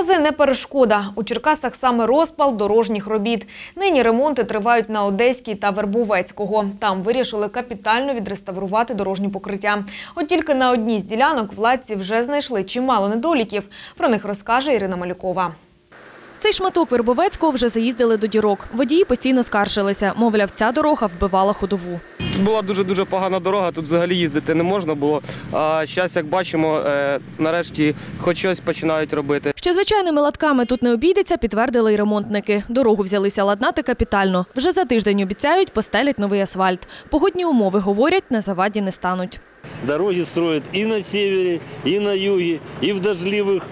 Морози не перешкода. У Черкасах саме розпал дорожніх робіт. Нині ремонти тривають на Одеській та Вербовецького. Там вирішили капітально відреставрувати дорожні покриття. От тільки на одній з ділянок владці вже знайшли чимало недоліків. Про них розкаже Ірина Малюкова. Цей шматок Вербовецького вже заїздили до дірок. Водії постійно скаржилися. Мовляв, ця дорога вбивала ходову. Тут була дуже дуже погана дорога, тут взагалі їздити не можна було. А зараз, як бачимо, е, нарешті хоч щось починають робити. Що звичайними латками тут не обійдеться, підтвердили й ремонтники. Дорогу взялися ладнати капітально. Вже за тиждень обіцяють, постелять новий асфальт. Погодні умови, говорять, на заваді не стануть. Дороги строят и на севере, и на юге, и в дождливых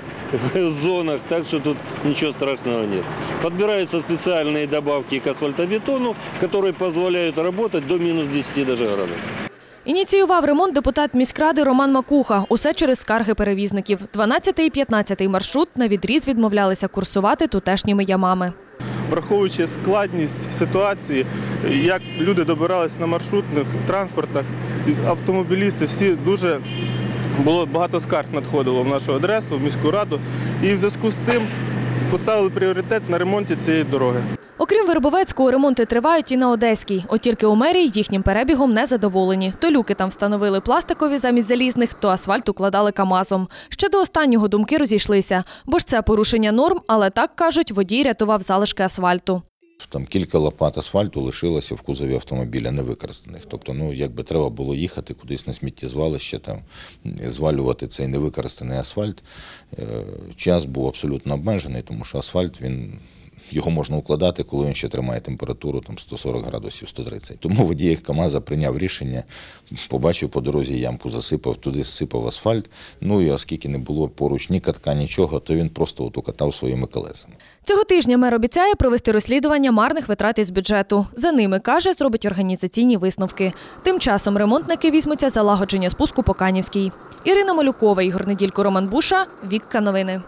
зонах, так что тут ничего страшного нет. Подбираются специальные добавки к асфальтобетону, которые позволяют работать до минус 10 даже градусов. Ініціював ремонт депутат міськради Роман Макуха. Усе через скарги перевізників. 12 і 15 маршрут на відріз відмовлялися курсувати тутешніми ямами. враховуючи складність ситуації, як люди добирались на маршрутних транспортах, автомобілісти, всі дуже було багато скарг надходило в нашу адресу, в міську раду. І в зв'язку з цим поставили пріоритет на ремонті цієї дороги. Окрім Вербовецького, ремонти тривають і на Одеській. От тільки у мерії їхнім перебігом не задоволені. То люки там встановили пластикові замість залізних, то асфальт укладали камазом. Ще до останнього думки розійшлися, бо ж це порушення норм, але так кажуть, водій рятував залишки асфальту. Там кілька лопат асфальту лишилося в кузові автомобіля невикористаних. Тобто, ну якби треба було їхати кудись на сміттєзвалище, там звалювати цей невикористаний асфальт. Е, Час був абсолютно обмежений, тому що асфальт він. Його можна укладати, коли він ще тримає температуру там 140 градусів, 130. Тому водій КАМАЗа прийняв рішення, побачив по дорозі ямку, засипав, туди зсипав асфальт. Ну і оскільки не було поруч ні катка, нічого, то він просто от укатав своїми колесами. Цього тижня мер обіцяє провести розслідування марних витрат із бюджету. За ними, каже, зробить організаційні висновки. Тим часом ремонтники візьмуться за лагодження спуску по Канівській. Ірина Малюкова, Ігор Неділько, Роман Буша, Вікка Новини.